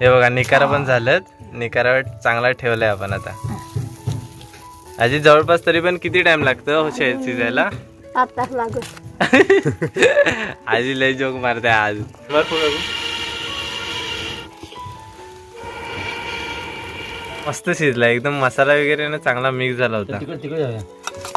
हे बघा निकारा पण झालं निकारा चांगला ठेवलाय आपण आता. आजी जवळपास तरी पण किती टाइम लागतो हो शे शिजायला? पाच तास लागत आजी लय जोक मारते आज. मस्त शिजला एकदम मसाला वगैरे ना चांगला मिक्स झाला होता. तिकडे तिकडे जाऊया.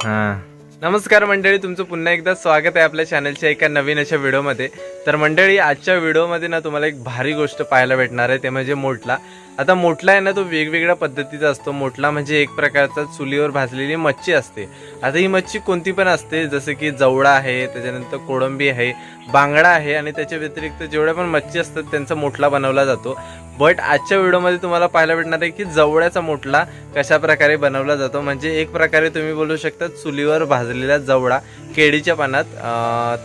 हा. नमस्कार मंडळी तुमचं पुन्हा एकदा स्वागत आहे आपल्या चॅनलच्या एका नवीन अशा व्हिडिओमध्ये तर मंडळी आजच्या व्हिडिओमध्ये ना तुम्हाला एक भारी गोष्ट पाहायला भेटणार आहे ते म्हणजे मोटला आता मोठला आहे ना तो वेगवेगळ्या पद्धतीचा असतो. मोठला म्हणजे एक प्रकारचा चुलीवर भाजलेली मच्छी असते. आता ही मच्छी कोणती पण असते जसं की जवळा आहे त्याच्यानंतर कोळंबी आहे बांगडा आहे आणि त्याच्या व्यतिरिक्त जेवढ्या पण मच्छी असतात त्यांचा मोठला बनवला जातो. बट आजच्या व्हिडिओमध्ये तुम्हाला पाहायला भेटणार आहे की जवळ्याचा मोठला कशा प्रकारे बनवला जातो. म्हणजे एक प्रकारे तुम्ही बोलू शकता चुलीवर भाजलेला जवळा केळीच्या पानात.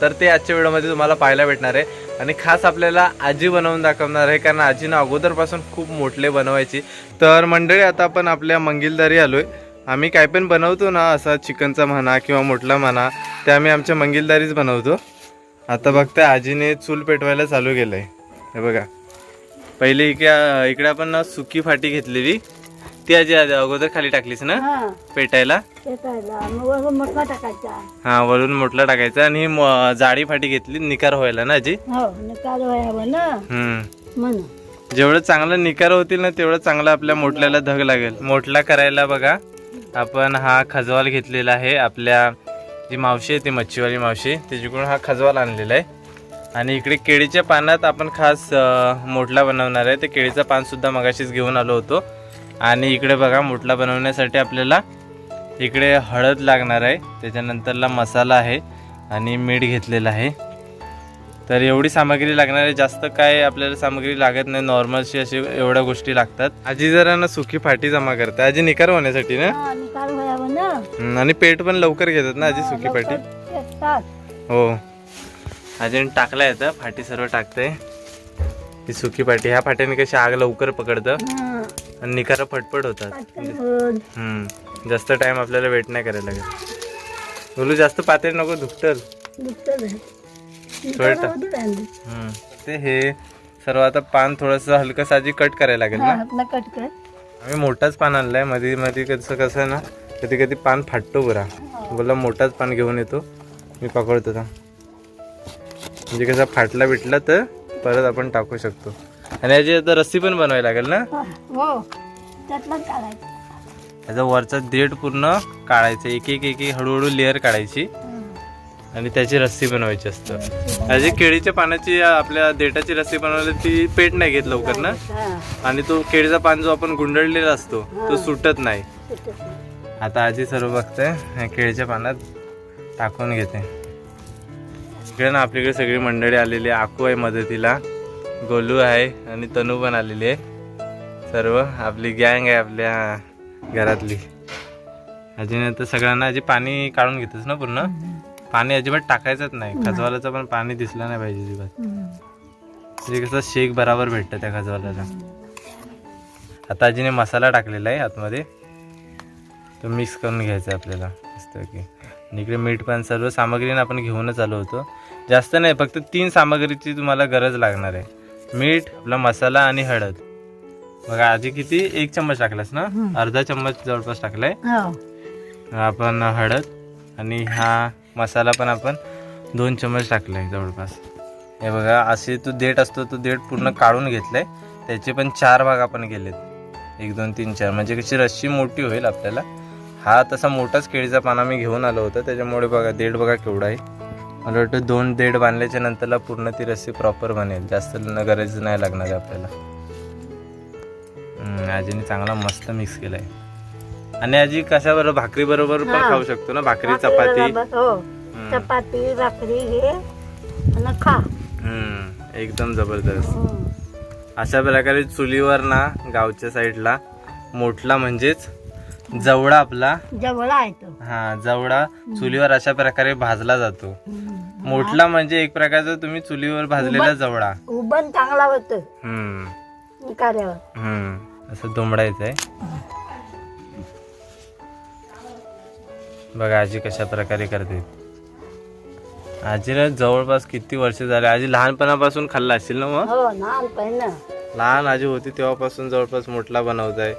तर ते आजच्या व्हिडिओमध्ये तुम्हाला पाहायला भेटणार आहे. आणि खास आपल्याला आजी बनवून दाखवणार आहे कारण आजीनं अगोदरपासून खूप मोठले बनवायची. तर मंडळी आता आपण आपल्या मंगिलदारी आलोय. आम्ही काय पण बनवतो ना असा चिकनचा म्हणा किंवा मोठला म्हणा ते आम्ही आमच्या मंगिलदारीच बनवतो. आता बघताय आजीने चूल पेटवायला चालू केलंय. हे बघा. पहिले इकडे इकडे आपण सुकी फाटी घेतलेली. ती आजी आधी अगोदर खाली टाकलीस ना? हा. पेटायला? मग टाकायचा. हा वरून मोठला टाकायचा आणि म- जाडी फाटी घेतली निकार व्हायला ना आजी? हो निकाल व्हावं ना? हम्म. म्हणून. जेवढं चांगलं निकार होतील ना तेवढं चांगलं आपल्या मोठल्याला धग लागेल. मोठला करायला बघा. आपण हा खजवाल घेतलेला आहे आपल्या जी मावशी आहे ती मच्छीवाली मावशी. त्याच्याकडून हा खजवाल आणलेला आहे. आणि इकडे केळीच्या पानात आपण खास अं, मोठला बनवणार आहे. ते केळीचं पान सुद्धा मगाशीच घेऊन आलो होतो. आणि इकडे बघा मोठला बनवण्यासाठी आपल्याला इकडे हळद लागणार आहे. त्याच्यानंतरला मसाला आहे आणि मीठ घेतलेलं आहे. तर एवढी सामग्री लागणार आहे. जास्त काय आपल्याला सामग्री लागत नाही. नॉर्मलशी अशी एवढ्या गोष्टी लागतात. आजी जरा ना सुकी फाटी जमा करते. आजी निकार होण्यासाठी ना? हा आणि पेट पण लवकर घेतात ना आजी सुकी फाटी. हो. आजीने टाकला येतं फाटी सर्व टाकते. ती सुकी फाटी ह्या फाट्याने कशी आग लवकर पकडतं हा, आणि निकार फटफट होतात. होऊन. हम्म, जास्त टाइम आपल्याला वेट नाही करायला लागेल बोलू जास्त पातळी नको दुखतल. थोडं ते हे सर्व आता पान थोडंसं हलकं साजी कट करायला लागेल हा, ना कट कर. आम्ही मोठाच पान आणलाय. मध्ये मध्ये कसं कसं आहे ना कधी कधी पान फाटतो बरा. बोला मोठाच पान घेऊन येतो. मी पकडतो म्हणजे कसं फाटला बिटला तर परत आपण टाकू शकतो. आणि याची आता रस्सी पण बनवायला लागेल ना? हा, हो. त्यातलं काढायचं. त्याचा वरचा देठ पूर्ण काढायचं. एक एक एक हळूहळू लेअर काढायची. आणि त्याची रस्सी बनवायची असतं. त्याची केळीच्या पानाची आपल्या देठाची रस्सी बनवली ती पेट नाही घेत लवकर ना? आणि तो केळीचा पान जो आपण गुंडळलेला असतो तो सुटत नाही. आता आजी सर्व बघते केळीच्या पानात टाकून घेते. इकडे ना आपल्याकडे सगळी मंडळी आलेली आहे. आकू आहे मदतीला गोलू आहे आणि तनू पण आलेली आहे. सर्व आपली गँग आहे आपल्या घरातली. आजीने तर सगळ्यांना आजी पाणी काढून घेतेस ना पूर्ण? पाणी अजिबात टाकायचंच नाही. खजवालाचं पण पाणी दिसलं नाही पाहिजे अजिबात. म्हणजे कसं शेक बराबर भेटतं त्या खजवाल्याला आता आजीने मसाला टाकलेला आहे आतमध्ये. तो मिक्स करून घ्यायचा आहे आपल्याला. मस्त की आणि इकडे मीठ पण सर्व सामग्रीने आपण घेऊनच आलो होतो. जास्त नाही फक्त तीन सामग्रीची तुम्हाला गरज लागणार आहे. मीठ आपला मसाला आणि हळद. बघा आजी किती? एक चम्मच टाकलास ना? अर्धा चम्मच जवळपास टाकलाय. हो. आपण हळद आणि हा मसाला पण आपण दोन चम्मच टाकलाय जवळपास. हे बघा असे तो देठ असतो तो देठ पूर्ण काढून घेतलाय. त्याचे पण चार भाग आपण केलेत. एक दोन तीन चार. म्हणजे कशी रस्सी मोठी होईल आपल्याला. हा तसा मोठाच केळीचा पाना मी घेऊन आलो होतो. त्याच्यामुळे बघा देठ बघा केवढा आहे. मला वाटतं दोन देठ बांधल्याच्या नंतरला पूर्ण ती रस्सी प्रॉपर बनेल. जास्त गरज नाही लागणार आहे आपल्याला. आजीने चांगला मस्त मिक्स केलाय. आणि आजी कशाबरोबर भाकरी बरोबर पण हा. खाऊ शकतो ना? भाकरी चपाती? बरोबर, हो. चपाती भाकरी हे आणि खा. हम्म, एकदम जबरदस्त. हम्म. अशा प्रकारे चुलीवर ना गावच्या साईडला मोठला म्हणजेच जवळा आपला जवळ आहे हा जवळा चुलीवर अशा प्रकारे भाजला जातो. मोठला म्हणजे एक प्रकारचा तुम्ही चुलीवर भाजलेला जवळा. उबन चांगला होतं. हम्म. निकाऱ्यावर. हम्म. असं दोमडायचं आहे बघा आजी कशा प्रकारे करते. आजीला जवळपास किती वर्ष झाले? आजी लहानपणापासून खाल्ला असेल ना मग? हो ना. पहिलं लहान आजी होती तेव्हापासून जवळपास मोठला बनवत आहे.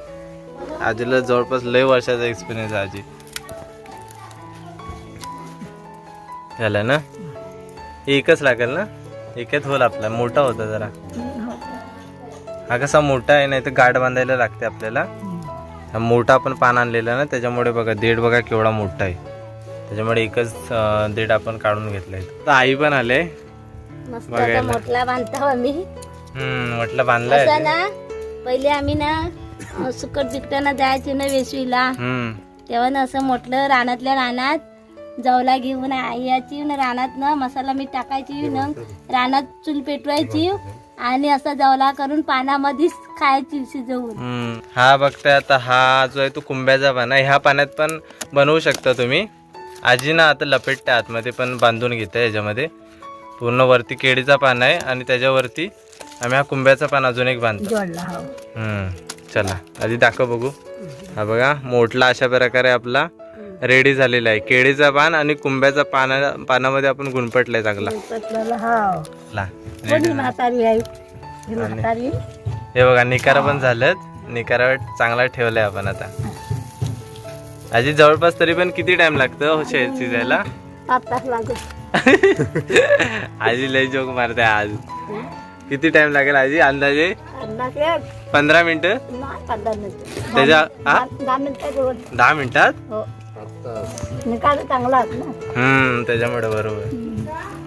आजीला जवळपास लय वर्षाचा एक्सपिरियन्स आहे आजी. झालं ना? एकच लागेल ना? एकच होल आपला. मोठा होता जरा. हा कसा मोठा आहे नाही तर गाठ बांधायला लागते आपल्याला. हा मोठा आपण पान आणलेला ना त्याच्यामुळे बघा देड बघा केवढा मोठा आहे. त्याच्यामुळे एकच देड आपण काढून घेतलाय. तर आई पण आले. बघायला. बांधतो आम्ही. हम्म म्हटलं बांधलाय ना पहिले आम्ही ना सुकट बिकटाना जायचे ना हम्म. तेव्हा ना असं म्हटलं रानातल्या रानात जवला घेऊन यायची ना रानात ना मसाला मीठ टाकायची ना रानात चूल पेटवायची आणि असा जवला करून पानामध्येच खायची शिजवून. हम्म. हा बघताय आता हा जो आहे तो कुंभ्याचा पान आहे. ह्या पाण्यात पण बनवू शकता तुम्ही. आजी ना आता लपेटते आतमध्ये पण बांधून घेते याच्यामध्ये. पूर्ण वरती केळीचा पान आहे आणि त्याच्यावरती आम्ही हा कुंभ्याचा पान अजून एक बांधतो. हो. हम्म. चला आधी दाखव बघू. हा बघा मोठला अशा प्रकारे आपला रेडी झालेला आहे. केळीचा पान आणि कुंभ्याचा पाना पानामध्ये आपण गुणपटलाय चांगला. हो. ला बघा निकारा पण झालेत. निकारा चांगला ठेवलाय आपण आता. आजी जवळपास तरी पण किती टाइम लागतो हो शेत शिजायला आजी लय जोक मारते आज. किती टाइम लागेल आजी? अंदाजे? पंधरा मिनिटं? त्याच्या- हा? दहा मिनिटात? हो. निकाल चांगला आहे ना. हम्म त्याच्यामुळे बरोबर.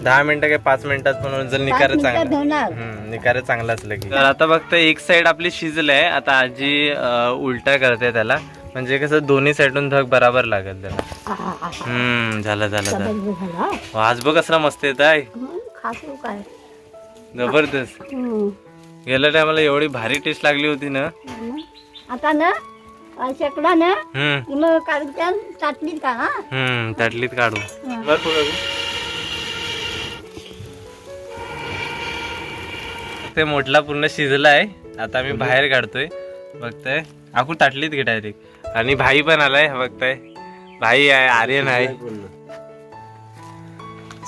दहा मिनिटं काय पाच मिनिटात पण जर निकार चांगला. होणार. हम्म निकार चांगला असलं की. तर आता फक्त एक साइड आपली शिजलंय. आता आजी अं, उलटा करते त्याला. म्हणजे कसं दोन्ही साईडून धग बराबर लागेल त्याला. हम्म झालं झालं झालं. आज बघ कसला मस्त येत आहे. हं, खातो काय जबरदस्त. हं. गेल्या टायमाला एवढी भारी टेस्ट लागली होती ना. आता ना शेकडा ना? की मग काढून त्या चाटलीत का हा. हम्म ताटलीत काढू. बर. ते मोठला पूर्ण शिजला आहे आता आम्ही बाहेर काढतोय. बघताय. आकू ताटलीत घे डायरेक्ट आणि भाई पण आलाय बघताय. भाई आहे आर्यन आहे.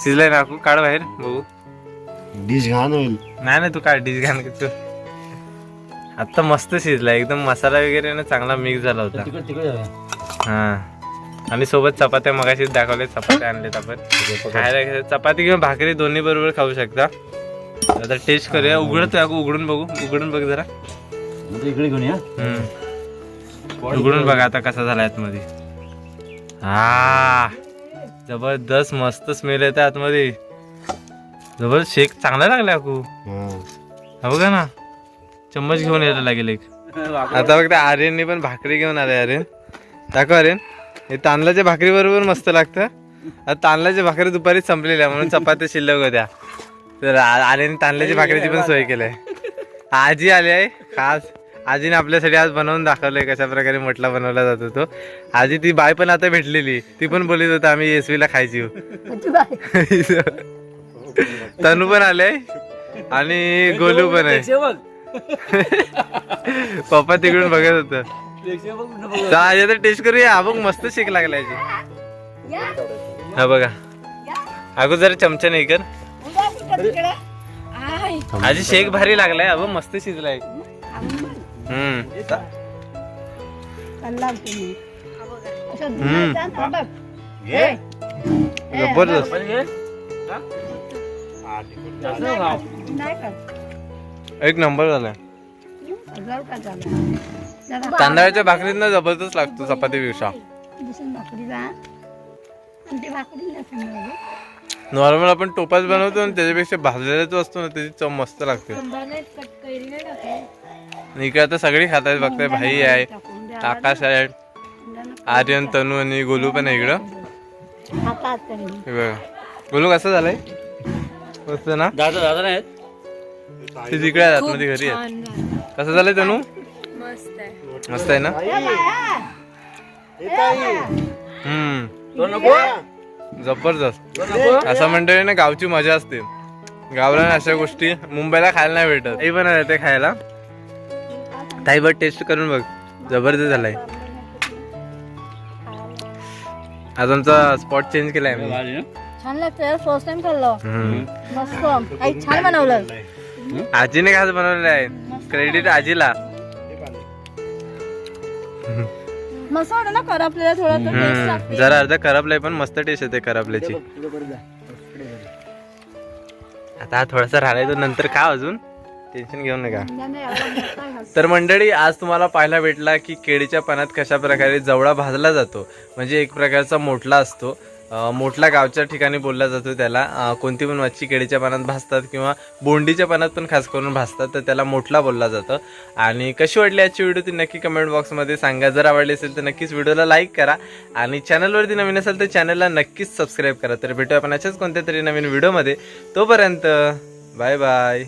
शिजलाय ना आकू काढ बाहेर बघू. डिश घाण होईल. नाही ना तू काढ डिश घाण तू. आता मस्त शिजला एकदम मसाला वगैरे ना चांगला मिक्स झाला होता. हा. आणि सोबत चपात्या मगाशीच दाखवले चपात्या आणलेत आपण. खायला चपाती किंवा भाकरी दोन्ही बरोबर खाऊ शकता. आता टेस्ट करूया. उघडतो उघडून बघू. उघडून बघ जरा. इकडे घेऊन या. उघडून बघा आता कसा झाला आतमध्ये. हा. जबरदस्त मस्त स्मेल येते आतमध्ये. जबरदस्त शेक चांगला लागला अकू हा बघा ना. चम्मच घेऊन यायला लागेल एक. आता बघता आर्यनने पण भाकरी घेऊन आले आर्यन दाखव आर्यन हे तांदळाच्या भाकरी बरोबर मस्त लागतं. आता तांदळाच्या भाकरी दुपारी संपलेल्या म्हणून चपात्या शिल्लक होत्या. तर आ- आर्यनने तांदळाची भाकरीची पण सोय केली. आहे आजी आली आहे खास. आजीने आपल्यासाठी आज बनवून दाखवलंय कशा प्रकारे म्हटला बनवला जातो तो. आजी ती बाय पण आता भेटलेली. ती पण बोलत होता आम्ही एसवीला खायची. तनू पण आले आणि गोलू पण आहे. पप्पा तिकडून बघत होत. आता टेस्ट करूया. हा बघ मस्त शेक लागला याची हा बघा. अगो जरा चमचा नाही कर. आजी शेक भारी लागलाय. अगं मस्त शिजलाय. हम्म. जबरदस्त. एक नंबर झालाय हजार का झाला. जरा तांदळाच्या भाकरीत जबरदस्त लागतो चपातीपेक्षा दुसरी भाकरी जा. आणि ती भाकरी नाही सांगायला. नॉर्मल आपण टोपाच बनवतो आणि त्याच्यापेक्षा भाजलेला जो असतो ना त्याची चव मस्त लागते आणि इकडे आता सगळी खात आहेत बघताय भाई आहे टाकून द्या. आकाश आहे आर्यन तनू आणि गोलू पण आहे इकडं हातात तरी. हे बघा गोलू कसं झालंय मस्त ना दादा दादा नाही ते तिकडे आहेत आतमध्ये घरी आहेत. कसं झालंय तनू? मस्त आहे. ना? हम्म. जबरदस्त. असं मंडळी ना गावची मजा असते. गावला ना अशा गोष्टी मुंबईला खायला नाही भेटत. आई पण येते खायला. ताई बघ टेस्ट करून बघ. जबरदस्त झालाय. आज आमचा स्पॉट चेंज केलाय आम्ही छान लागतं फर्स्ट टाइम खाल्लं. हम्म. मस्त. आई छान बनवलं. आजीने खास बनवलेलं आहे. क्रेडिट आजीला. मस्त वाटत ना कर आपल्याला थोडं तर taste हम्म, लागते. जरा अर्धा करपलाय पण मस्त टेस्ट येते करपल्याची. आता हा थोडासा राहिलाय तो नंतर खा अजून. टेन्शन घेऊ नका. तर मंडळी आज तुम्हाला पाहायला भेटला की केळीच्या पानात कशा प्रकारे जवळा भाजला जातो. म्हणजे एक प्रकारचा मोठला असतो. मोठला गावच्या ठिकाणी बोलला जातो त्याला. कोणती पण मच्छी केळीच्या पानात भासतात किंवा बोंडीच्या पानात पण खास करून भासतात तर त्याला मोठला बोलला जातं. आणि कशी वाटली आजची व्हिडिओ ती नक्की कमेंट बॉक्समध्ये सांगा. जर आवडली असेल तर नक्कीच व्हिडिओला लाईक करा. आणि चॅनलवरती नवीन असेल तर चॅनलला नक्कीच सबस्क्राईब करा. तर भेटूया आपण अशाच कोणत्या तरी नवीन व्हिडिओमध्ये. तोपर्यंत बाय बाय